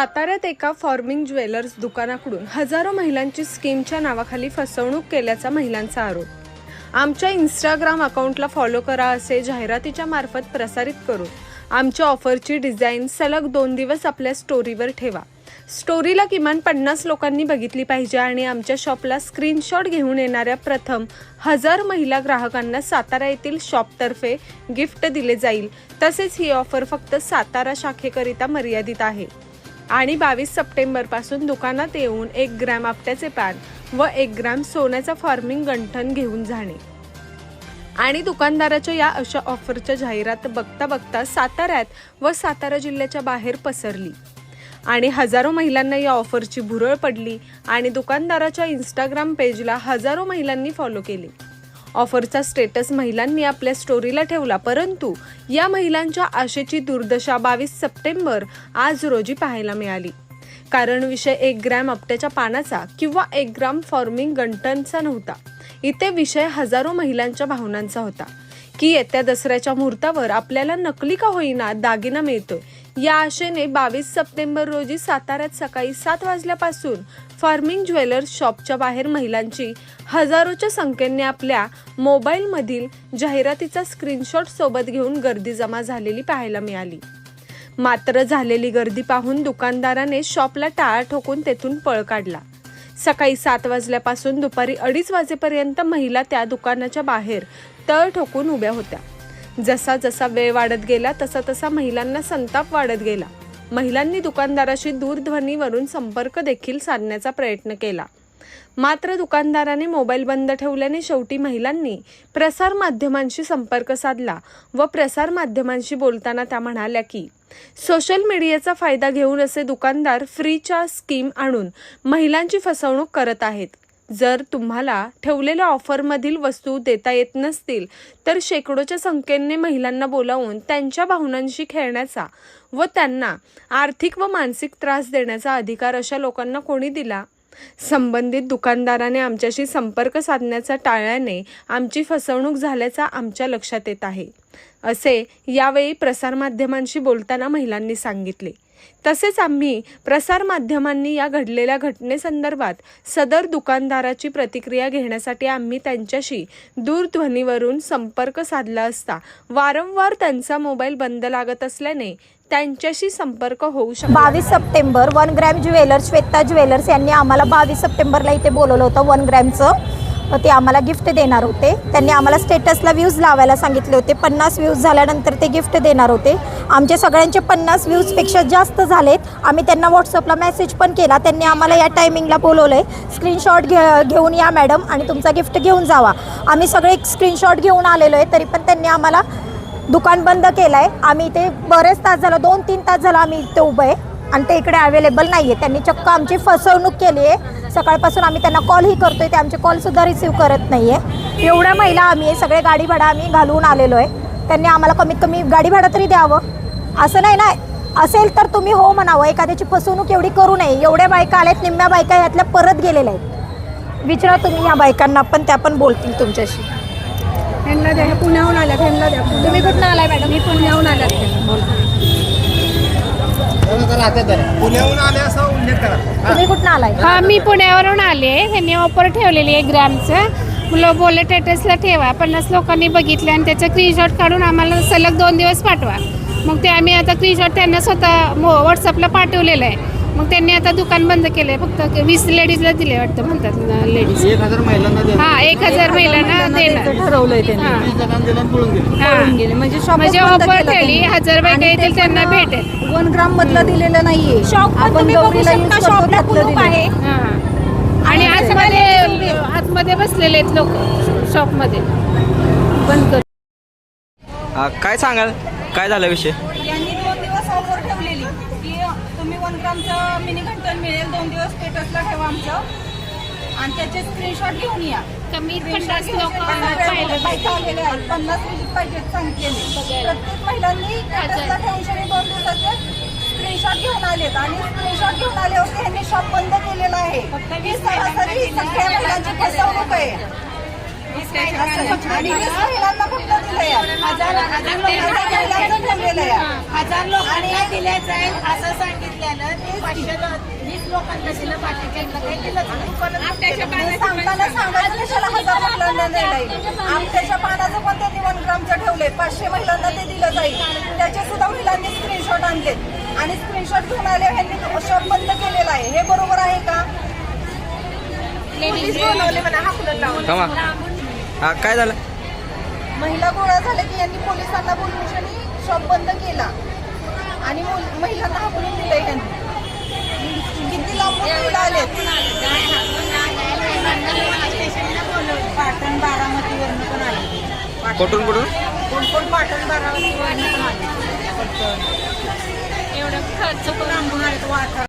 साताऱ्यात एका forming jewellers दुकानाकडून हजारो महिलांची स्कीमच्या नावाखाली फसवणूक केल्याचा महिलांचा आरोप. आमच्या इंस्टाग्राम अकाउंटला फॉलो करा असे जाहिरातीच्या मार्फत प्रसारित करून आमच्या ऑफरची डिझाईन सलग दोन दिवस आपल्या स्टोरीवर ठेवा. स्टोरीला किमान पन्नास लोकांनी बघितली पाहिजे आणि आमच्या शॉपला स्क्रीनशॉट घेऊन येणाऱ्या प्रथम हजार महिला ग्राहकांना सातारा येथील शॉपतर्फे गिफ्ट दिले जाईल. तसेच ही ऑफर फक्त सातारा शाखेकरिता मर्यादित आहे. आणि बावीस सप्टेंबरपासून दुकानात येऊन एक ग्रॅम आपट्याचे पॅन व एक ग्रॅम सोन्याचा फार्मिंग गंठन घेऊन जाणे. आणि दुकानदाराच्या या अशा ऑफरच्या जाहिरात बघता बघता साताऱ्यात व सातारा जिल्ह्याच्या बाहेर पसरली. आणि हजारो महिलांना या ऑफरची भुरळ पडली आणि दुकानदाराच्या इंस्टाग्राम पेजला हजारो महिलांनी फॉलो केले. ऑफरचा स्टेटस महिलांनी आपल्या स्टोरीला ठेवला. परंतु या महिलांच्या आशेची दुर्दशा बावीस सप्टेंबर आज रोजी पाहायला मिळाली. कारण विषय एक ग्रॅम आपट्याच्या पानाचा किंवा एक ग्राम फॉर्मिंग गंटनचा नव्हता. इथे विषय हजारो महिलांच्या भावनांचा होता. की येत्या दसऱ्याच्या मुहूर्तावर आपल्याला नकली का होईना दागिना मिळतोय. या आशेने बावीस सप्टेंबर रोजी साताऱ्यात सकाळी सात वाजल्यापासून फार्मिंग ज्वेलर्स शॉपच्या बाहेर महिलांची हजारोच्या संख्येने आपल्या मोबाईलमधील जाहिरातीचा स्क्रीनशॉट सोबत घेऊन गर्दी जमा झालेली पाहायला मिळाली. मात्र झालेली गर्दी पाहून दुकानदाराने शॉपला टाळा ठोकून तेथून पळ काढला. सकाळी सात वाजल्यापासून दुपारी अडीच वाजेपर्यंत महिला त्या दुकानाच्या बाहेर तळ ठोकून उभ्या होत्या. जसा जसा वेळ वाढत गेला तसा तसा महिलांना संताप वाढत गेला. महिलांनी दुकानदाराशी दूरध्वनीवरून संपर्क देखील साधण्याचा प्रयत्न केला. मात्र दुकानदाराने मोबाईल बंद ठेवल्याने शेवटी महिलांनी प्रसार माध्यमांशी संपर्क साधला व प्रसार माध्यमांशी बोलताना त्या म्हणाल्या की सोशल मीडियाचा फायदा घेऊन असे दुकानदार फ्रीच्या स्कीम आणून महिलांची फसवणूक करत आहेत. जर तुम्हाला ठेवलेल्या ऑफरमधील वस्तू देता येत नसतील तर शेकडोच्या संख्येने महिलांना बोलावून त्यांच्या भावनांशी खेळण्याचा व त्यांना आर्थिक व मानसिक त्रास देण्याचा अधिकार अशा लोकांना कोणी दिला? संबंधित दुकानदाराने आमच्याशी संपर्क साधण्याचा टाळल्याने आमची फसवणूक झाल्याचा आमच्या लक्षात येत आहे असे यावेळी प्रसारमाध्यमांशी बोलताना महिलांनी सांगितले. तसेच आम्ही प्रसारमाध्यमांनी या घडलेल्या घटनेसंदर्भात सदर दुकानदाराची प्रतिक्रिया घेण्यासाठी आम्ही त्यांच्याशी दूरध्वनीवरून संपर्क साधला असता वारंवार त्यांचा मोबाईल बंद लागत असल्याने त्यांच्याशी संपर्क होऊ शकतो बावीस September one gram jewellers Shweta jewellers यांनी आम्हाला बावीस सप्टेंबरला इथे बोलवलं होतं वन ग्रॅमचं. ते आम्हाला गिफ्ट देणार होते. त्यांनी आम्हाला स्टेटसला व्ह्यूज लावायला सांगितले होते. पन्नास व्ह्यूज झाल्यानंतर ते गिफ्ट देणार होते. आमचे सगळ्यांचे पन्नास व्ह्यूजपेक्षा जास्त झालेत. आम्ही त्यांना व्हॉट्सअपला मेसेज पण केला. त्यांनी आम्हाला या टायमिंगला बोलवलं आहे स्क्रीनशॉट घे घेऊन या मॅडम आणि तुमचा गिफ्ट घेऊन जावा. आम्ही सगळे स्क्रीनशॉट घेऊन आलेलो आहे तरी पण त्यांनी आम्हाला दुकान बंद केलं आहे आम्ही इथे बरेच तास झालं दोन तीन तास झालं आम्ही इथे उभं आहे. आणि ते इकडे अवेलेबल नाही आहे त्यांनी चक्क आमची फसवणूक केली आहे. सकाळपासून आम्ही त्यांना कॉलही करतोय. ते आमचे कॉलसुद्धा रिसीव करत नाही आहे एवढ्या महिला आम्ही आहे, सगळे गाडी भाडा आम्ही घालवून आलेलो आहे. त्यांनी आम्हाला कमीत कमी गाडी भाडं तरी द्यावं. असं नाही ना? असेल तर तुम्ही हो म्हणावं. एखाद्याची फसवणूक एवढी करू नये. एवढ्या बायका आल्यात निम्म्या बायका ह्यातल्या परत गेलेल्या आहेत. विचारा तुम्ही या बायकांना पण त्या पण बोलतील तुमच्याशी. ह्यांना द्या. ह्या पुण्याहून आल्या ह्यांना द्या. तुम्ही कुठं आलाय मॅडम? मी पुण्याहून आल्यात. पुण्याहून आले असा उल्लेख करा. तुम्ही कुठं आलाय? हा मी पुण्यावरून आले ह्यांनी ऑफर ठेवलेली आहे ग्रॅमचं. मुलं बोलले टेटसला ठेवा. पन्नास लोकांनी बघितले आणि त्याचं स्क्रीनशॉट काढून आम्हाला सलग दोन दिवस पाठवा. मग ते आम्ही आता स्क्रीनशॉट त्यांना स्वतः व्हॉट्सअपला पाठवलेलं आहे. मग त्यांनी आता दुकान बंद केलं आहे फक्त वीस लेडीजला दिले वाटतं म्हणतात लेडीज. एक हजार महिलांना हा एक हजार महिलांना देणार. ठरवलंय त्यांनी. वीस जणांना दिलं आणि पळून गेले. हा. गेले. म्हणजे शॉप म्हणजे ऑफर ठेवली हजार बायका येतील त्यांना भेटेल. वन ग्राम मधलं दिलेलं नाहीये. शॉप पण आपण तुम्ही बघू गौरीला use शकता करतो शॉपला त्यातलं कुलूप दिलंय. आहे. हा. आणि आतमध्ये आतमध्ये बसलेले आहेत लोक शॉपमध्ये बंद कर. काय सांगाल? काय झाला विषय? यांनी दोन दिवस ऑफर तुम्ही वन ग्रामचं मिनी घंटन मिळेल. दोन दिवस स्टेटसला ठेवा आमचं. आणि त्याचे स्क्रीनशॉट घेऊन या. Screenshot पन्नास बायका आलेल्या आहेत पन्नास विजिट पाहिजेत सांगितलेले प्रत्येक महिलांनी स्टेटसला ठेवून दोन दिवसाचे स्क्रीनशॉट घेऊन आलेत. आणि स्क्रीनशॉट घेऊन आले होते ह्यांनी शॉप बंद केलेला आहे. ही सरासरी सगळ्या महिलांची फसवणूक आहे. आणि वीस महिलांना फक्त दिलंय. हजार महिलांचं ठेवलेलं आहे. हजार लोकांना दिले जाईल असं सांगितल्यानं ते पाचशे वीस लोकांना दिलं काही दिलं नाही. हे सांगताना सांगायचं कशाला हजार महिलांना द्यायला येईल आमच्याच्या पानाचं पण त्यांनी वन ग्रामचं ठेवलंय. पाचशे महिलांना ते दिलं जाईल. त्याचे सुद्धा महिलांनी स्क्रीनशॉट आणलेत. आणि स्क्रीनशॉट घेऊन आले ह्यांनी शॉप बंद केलेला आहे. हे बरोबर आहे का? पोलीस बोलवले म्हणा हाकलून लावून कमा हा काय झालं? महिला गोळा झाल्या की यांनी पोलिसांना बोलून शॉप बंद केला. आणि मुल- महिलांना हाकलून दिलंय यांनी किती लांबून आलेत. पाटण बारामतीवरनं पण आले कुठून कुठून? कोण कोण पाटण बारामतीवरनं पण आले एवढं खर्च लांबून आले वाटा